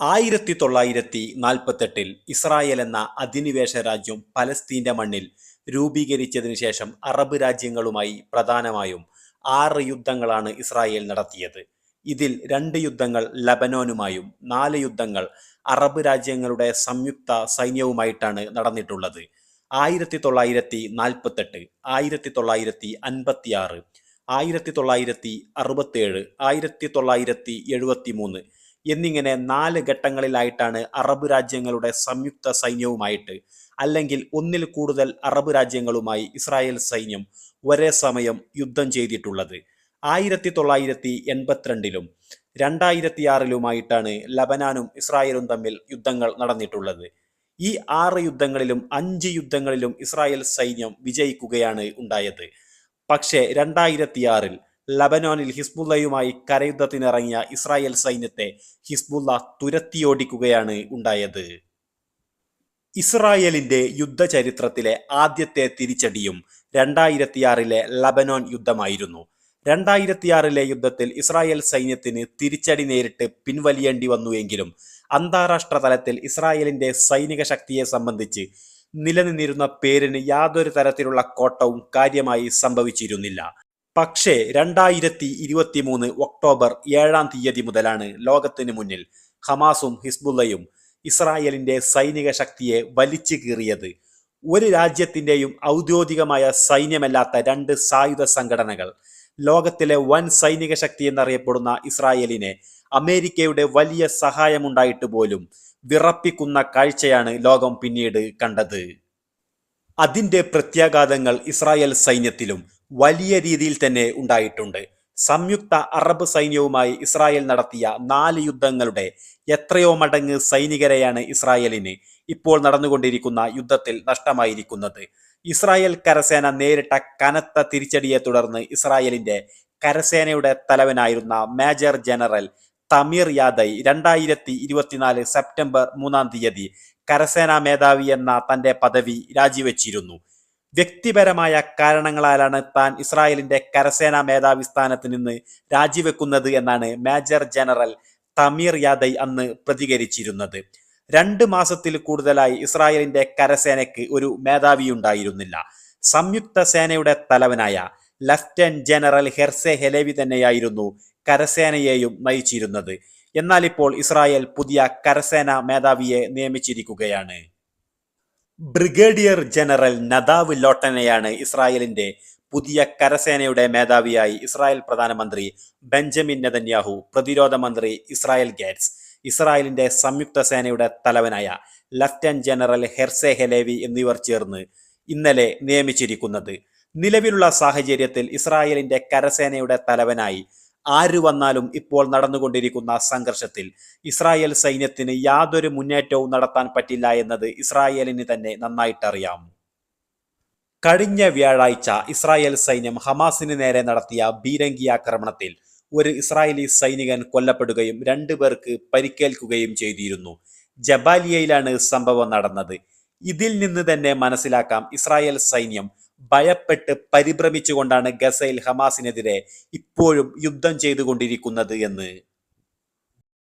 ആയിരത്തി തൊള്ളായിരത്തി നാൽപ്പത്തെട്ടിൽ ഇസ്രായേൽ എന്ന അധിനിവേശ രാജ്യം പലസ്തീന്റെ മണ്ണിൽ രൂപീകരിച്ചതിനു ശേഷം അറബ് രാജ്യങ്ങളുമായി പ്രധാനമായും ആറ് യുദ്ധങ്ങളാണ് ഇസ്രായേൽ നടത്തിയത്. ഇതിൽ രണ്ട് യുദ്ധങ്ങൾ ലബനോനുമായും നാല് യുദ്ധങ്ങൾ അറബ് രാജ്യങ്ങളുടെ സംയുക്ത സൈന്യവുമായിട്ടാണ് നടന്നിട്ടുള്ളത്. ആയിരത്തി തൊള്ളായിരത്തി നാൽപ്പത്തെട്ട് ആയിരത്തി തൊള്ളായിരത്തി അൻപത്തി ആറ് ആയിരത്തി തൊള്ളായിരത്തി അറുപത്തേഴ് ആയിരത്തി തൊള്ളായിരത്തി എഴുപത്തി മൂന്ന് എന്നിങ്ങനെ നാല് ഘട്ടങ്ങളിലായിട്ടാണ് അറബ് രാജ്യങ്ങളുടെ സംയുക്ത സൈന്യവുമായിട്ട് അല്ലെങ്കിൽ ഒന്നിൽ കൂടുതൽ അറബ് രാജ്യങ്ങളുമായി ഇസ്രായേൽ സൈന്യം ഒരേ സമയം യുദ്ധം ചെയ്തിട്ടുള്ളത്. ആയിരത്തി തൊള്ളായിരത്തി എൺപത്തിരണ്ടിലും രണ്ടായിരത്തി ആറിലുമായിട്ടാണ് ലബനാനും ഇസ്രായേലും തമ്മിൽ യുദ്ധങ്ങൾ നടന്നിട്ടുള്ളത്. ഈ ആറ് യുദ്ധങ്ങളിലും അഞ്ച് യുദ്ധങ്ങളിലും ഇസ്രായേൽ സൈന്യം വിജയിക്കുകയാണ് ഉണ്ടായത്. പക്ഷേ രണ്ടായിരത്തി ആറിൽ ലബനോനിൽ ഹിസ്ബുള്ളയുമായി കരയുദ്ധത്തിനിറങ്ങിയ ഇസ്രായേൽ സൈന്യത്തെ ഹിസ്ബുള്ള തുരത്തിയോടിക്കുകയാണ് ഉണ്ടായത്. ഇസ്രായേലിന്റെ യുദ്ധചരിത്രത്തിലെ ആദ്യത്തെ തിരിച്ചടിയും രണ്ടായിരത്തിയാറിലെ ലബനോൻ യുദ്ധമായിരുന്നു. രണ്ടായിരത്തിയാറിലെ യുദ്ധത്തിൽ ഇസ്രായേൽ സൈന്യത്തിന് തിരിച്ചടി നേരിട്ട് പിൻവലിയേണ്ടി വന്നുവെങ്കിലും അന്താരാഷ്ട്ര തലത്തിൽ ഇസ്രായേലിന്റെ സൈനിക ശക്തിയെ സംബന്ധിച്ച് നിലനിന്നിരുന്ന പേരിന് യാതൊരു തരത്തിലുള്ള കോട്ടവും കാര്യമായി സംഭവിച്ചിരുന്നില്ല. പക്ഷേ രണ്ടായിരത്തി ഇരുപത്തി മൂന്ന് ഒക്ടോബർ ഏഴാം തീയതി മുതലാണ് ലോകത്തിന് മുന്നിൽ ഹമാസും ഹിസ്ബുള്ളയും ഇസ്രായേലിന്റെ സൈനിക ശക്തിയെ വലിച്ചു കീറിയത്. ഒരു രാജ്യത്തിന്റെയും ഔദ്യോഗികമായ സൈന്യമല്ലാത്ത രണ്ട് സായുധ സംഘടനകൾ ലോകത്തിലെ വൻ സൈനിക ശക്തി എന്നറിയപ്പെടുന്ന ഇസ്രായേലിനെ അമേരിക്കയുടെ വലിയ സഹായമുണ്ടായിട്ട് പോലും വിറപ്പിക്കുന്ന കാഴ്ചയാണ് ലോകം പിന്നീട് കണ്ടത്. അതിന്റെ പ്രത്യാഘാതങ്ങൾ ഇസ്രായേൽ സൈന്യത്തിലും വലിയ രീതിയിൽ തന്നെ ഉണ്ടായിട്ടുണ്ട്. സംയുക്ത അറബ് സൈന്യവുമായി ഇസ്രായേൽ നടത്തിയ നാല് യുദ്ധങ്ങളുടെ എത്രയോ മടങ്ങ് സൈനികരെയാണ് ഇസ്രായേലിന് ഇപ്പോൾ നടന്നുകൊണ്ടിരിക്കുന്ന യുദ്ധത്തിൽ നഷ്ടമായിരിക്കുന്നത്. ഇസ്രായേൽ കരസേന നേരിട്ട കനത്ത തിരിച്ചടിയെ തുടർന്ന് ഇസ്രായേലിന്റെ കരസേനയുടെ തലവനായിരുന്ന മേജർ ജനറൽ തമീർ യാദയ് രണ്ടായിരത്തി ഇരുപത്തിനാല് സെപ്റ്റംബർ മൂന്നാം തീയതി കരസേനാ മേധാവി എന്ന തന്റെ പദവി രാജിവെച്ചിരുന്നു. വ്യക്തിപരമായ കാരണങ്ങളാലാണ് താൻ ഇസ്രായേലിന്റെ കരസേനാ മേധാവി സ്ഥാനത്ത് നിന്ന് രാജിവെക്കുന്നത് എന്നാണ് മേജർ ജനറൽ തമീർ യാദൈ അന്ന് പ്രതികരിച്ചിരുന്നത്. രണ്ട് മാസത്തിൽ കൂടുതലായി ഇസ്രായേലിന്റെ കരസേനയ്ക്ക് ഒരു മേധാവി ഉണ്ടായിരുന്നില്ല സംയുക്ത സേനയുടെ തലവനായ ലഫ്റ്റനന്റ് ജനറൽ ഹെർസെ ഹെലേവി തന്നെയായിരുന്നു കരസേനയെയും നയിച്ചിരുന്നത്. എന്നാൽ ഇപ്പോൾ ഇസ്രായേൽ പുതിയ കരസേന മേധാവിയെ നിയമിച്ചിരിക്കുകയാണ്. ബ്രിഗേഡിയർ ജനറൽ നദാവ് ലോട്ടനെയാണ് ഇസ്രായേലിന്റെ പുതിയ കരസേനയുടെ മേധാവിയായി ഇസ്രായേൽ പ്രധാനമന്ത്രി ബെഞ്ചമിൻ നെതന്യാഹു പ്രതിരോധ മന്ത്രി ഇസ്രായേൽ ഗേറ്റ്സ് ഇസ്രായേലിന്റെ സംയുക്ത സേനയുടെ തലവനായ ലഫ്റ്റനന്റ് ജനറൽ ഹെർസെ ഹെലേവി എന്നിവർ ചേർന്ന് ഇന്നലെ നിയമിച്ചിരിക്കുന്നത്. നിലവിലുള്ള സാഹചര്യത്തിൽ ഇസ്രായേലിന്റെ കരസേനയുടെ തലവനായി ആര് വന്നാലും ഇപ്പോൾ നടന്നുകൊണ്ടിരിക്കുന്ന സംഘർഷത്തിൽ ഇസ്രായേൽ സൈന്യത്തിന് യാതൊരു മുന്നേറ്റവും നടത്താൻ പറ്റില്ല എന്നത് ഇസ്രായേലിന് തന്നെ നന്നായിട്ടറിയാം. കഴിഞ്ഞ വ്യാഴാഴ്ച ഇസ്രായേൽ സൈന്യം ഹമാസിന് നേരെ നടത്തിയ ബീരങ്കി ആക്രമണത്തിൽ ഒരു ഇസ്രായേലി സൈനികൻ കൊല്ലപ്പെടുകയും രണ്ടു പേർക്ക് പരിക്കേൽക്കുകയും ചെയ്തിരുന്നു. ജബാലിയയിലാണ് സംഭവം നടന്നത്. ഇതിൽ നിന്ന് തന്നെ മനസ്സിലാക്കാം ഇസ്രായേൽ സൈന്യം ഭയപ്പെട്ട് പരിഭ്രമിച്ചുകൊണ്ടാണ് ഗസയിൽ ഹമാസിനെതിരെ ഇപ്പോഴും യുദ്ധം ചെയ്തുകൊണ്ടിരിക്കുന്നത് എന്ന്.